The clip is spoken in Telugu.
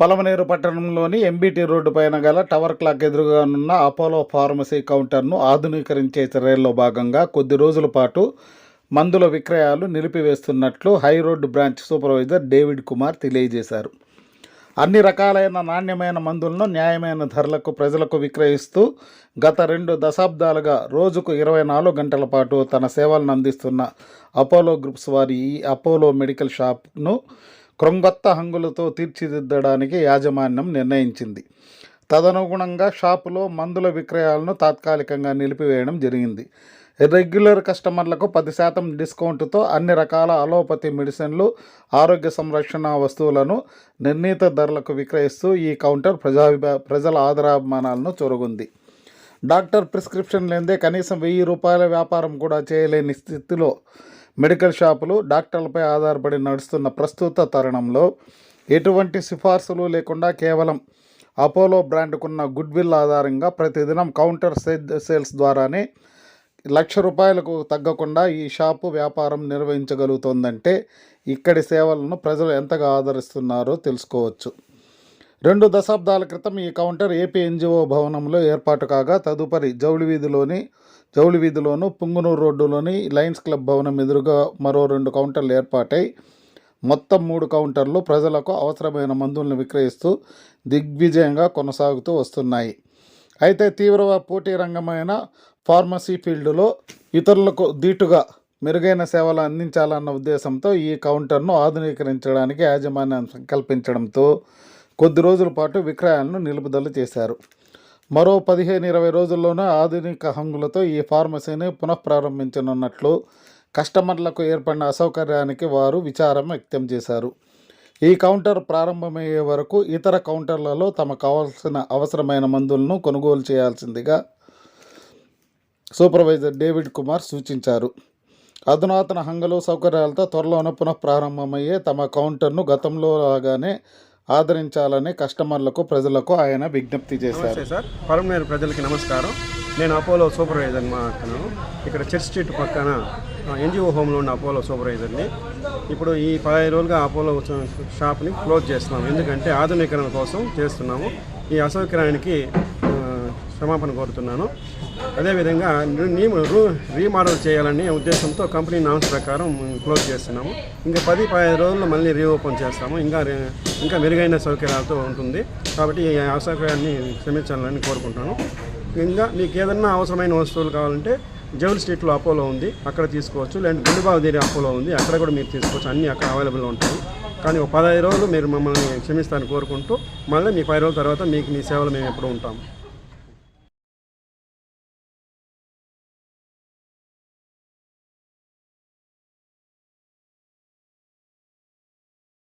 పలమనేరు పట్టణంలోని ఎంబీటీ రోడ్డు పైన గల టవర్ క్లాక్ ఎదురుగానున్న అపోలో ఫార్మసీ కౌంటర్ను ఆధునీకరించే చర్యల్లో భాగంగా కొద్ది రోజుల పాటు మందుల విక్రయాలు నిలిపివేస్తున్నట్లు high road branch supervisor David Kumar తెలియజేశారు. అన్ని రకాలైన నాణ్యమైన మందులను న్యాయమైన ధరలకు ప్రజలకు విక్రయిస్తూ గత రెండు దశాబ్దాలుగా రోజుకు ఇరవై నాలుగు గంటల పాటు తన సేవలను అందిస్తున్న అపోలో గ్రూప్స్ వారి ఈ అపోలో మెడికల్ షాప్ను క్రొంగొత్త హంగులతో తీర్చిదిద్దడానికి యాజమాన్యం నిర్ణయించింది. తదనుగుణంగా షాపులో మందుల విక్రయాలను తాత్కాలికంగా నిలిపివేయడం జరిగింది. రెగ్యులర్ కస్టమర్లకు పది శాతం డిస్కౌంట్తో అన్ని రకాల అలోపతి మెడిసిన్లు ఆరోగ్య సంరక్షణ వస్తువులను నిర్ణీత ధరలకు విక్రయిస్తూ ఈ కౌంటర్ ప్రజా ప్రజల ఆదరాభిమానాలను చొరుగుంది. డాక్టర్ ప్రిస్క్రిప్షన్ లేదే కనీసం వెయ్యి రూపాయల వ్యాపారం కూడా చేయలేని స్థితిలో మెడికల్ షాపులు డాక్టర్లపై ఆధారపడి నడుస్తున్న ప్రస్తుత తరుణంలో ఎటువంటి సిఫార్సులు లేకుండా కేవలం అపోలో బ్రాండ్కున్న గుడ్విల్ ఆధారంగా ప్రతిదినం కౌంటర్ సేల్స్ ద్వారానే లక్ష రూపాయలకు తగ్గకుండా ఈ షాపు వ్యాపారం నిర్వహించగలుగుతోందంటే ఇక్కడి సేవలను ప్రజలు ఎంతగా ఆదరిస్తున్నారో తెలుసుకోవచ్చు. రెండు దశాబ్దాల క్రితం ఈ కౌంటర్ ఏపీ ఎన్జిఓ భవనంలో ఏర్పాటు కాగా తదుపరి జౌళి వీధిలోని జౌళి వీధిలోను పుంగునూరు రోడ్డులోని లయన్స్ క్లబ్ భవనం ఎదురుగా మరో రెండు కౌంటర్లు ఏర్పాటై మొత్తం మూడు కౌంటర్లు ప్రజలకు అవసరమైన మందులను విక్రయిస్తూ దిగ్విజయంగా కొనసాగుతూ వస్తున్నాయి. అయితే తీవ్ర పోటీ రంగమైన ఫార్మసీ ఫీల్డ్లో ఇతరులకు దీటుగా మెరుగైన సేవలు అందించాలన్న ఉద్దేశంతో ఈ కౌంటర్ను ఆధునీకరించడానికి యాజమాన్యం సంకల్పించడంతో కొద్ది రోజుల పాటు విక్రయాలను నిలుపుదల చేశారు. మరో పదిహేను ఇరవై రోజుల్లోనే ఆధునిక హంగులతో ఈ ఫార్మసీని పునఃప్రారంభించనున్నట్లు కస్టమర్లకు ఏర్పడిన అసౌకర్యానికి వారు విచారం వ్యక్తం చేశారు. ఈ కౌంటర్ ప్రారంభమయ్యే వరకు ఇతర కౌంటర్లలో తమకు కావాల్సిన అవసరమైన మందులను కొనుగోలు చేయాల్సిందిగా సూపర్వైజర్ డేవిడ్ కుమార్ సూచించారు. అధునాతన హంగలు సౌకర్యాలతో త్వరలోనే పునఃప్రారంభమయ్యే తమ కౌంటర్ను గతంలో లాగానే ఆదరించాలని కస్టమర్లకు ప్రజలకు ఆయన విజ్ఞప్తి చేశారు. సార్. పరమనేరు ప్రజలకి నమస్కారం. నేను అపోలో సూపర్వైజర్ మాట్లాడుతున్నాను. ఇక్కడ చర్చ్ స్ట్రీట్ పక్కన ఎన్జిఓ హోమ్లో ఉన్న అపోలో సూపర్వైజర్ని. ఇప్పుడు ఈ పదహైదు రోజులుగా అపోలో షాప్ని క్లోజ్ చేస్తున్నాం ఎందుకంటే ఆధునీకరణ కోసం చేస్తున్నాము. ఈ అసౌకర్యానికి క్షమాపణ కోరుతున్నాను. అదేవిధంగా నేను రూ- రీమోడల్ చేయాలనే ఉద్దేశంతో కంపెనీ నామ్స్ ప్రకారం క్లోజ్ చేస్తున్నాము. ఇంకా పది పదిహేను రోజుల్లో మళ్ళీ రీఓపెన్ చేస్తాము. ఇంకా ఇంకా మెరుగైన సౌకర్యాలతో ఉంటుంది. కాబట్టి ఈ అసౌకర్యాన్ని క్షమించాలని కోరుకుంటాను ఇంకా మీకు ఏదన్నా అవసరమైన వస్తువులు కావాలంటే జౌల్ స్ట్రీట్లో అపోలో ఉంది. అక్కడ తీసుకోవచ్చు. లేదంటే గుండుబాబు దేరి అపోలో ఉంది. అక్కడ కూడా మీరు తీసుకోవచ్చు. అన్నీ అక్కడ అవైలబుల్ ఉంటాయి. కానీ ఒక పదహైదు రోజులు మీరు మమ్మల్ని క్షమిస్తారని కోరుకుంటూ మళ్ళీ మీ పది రోజుల తర్వాత మీకు మీ సేవలు మేము ఎప్పుడు ఉంటాము.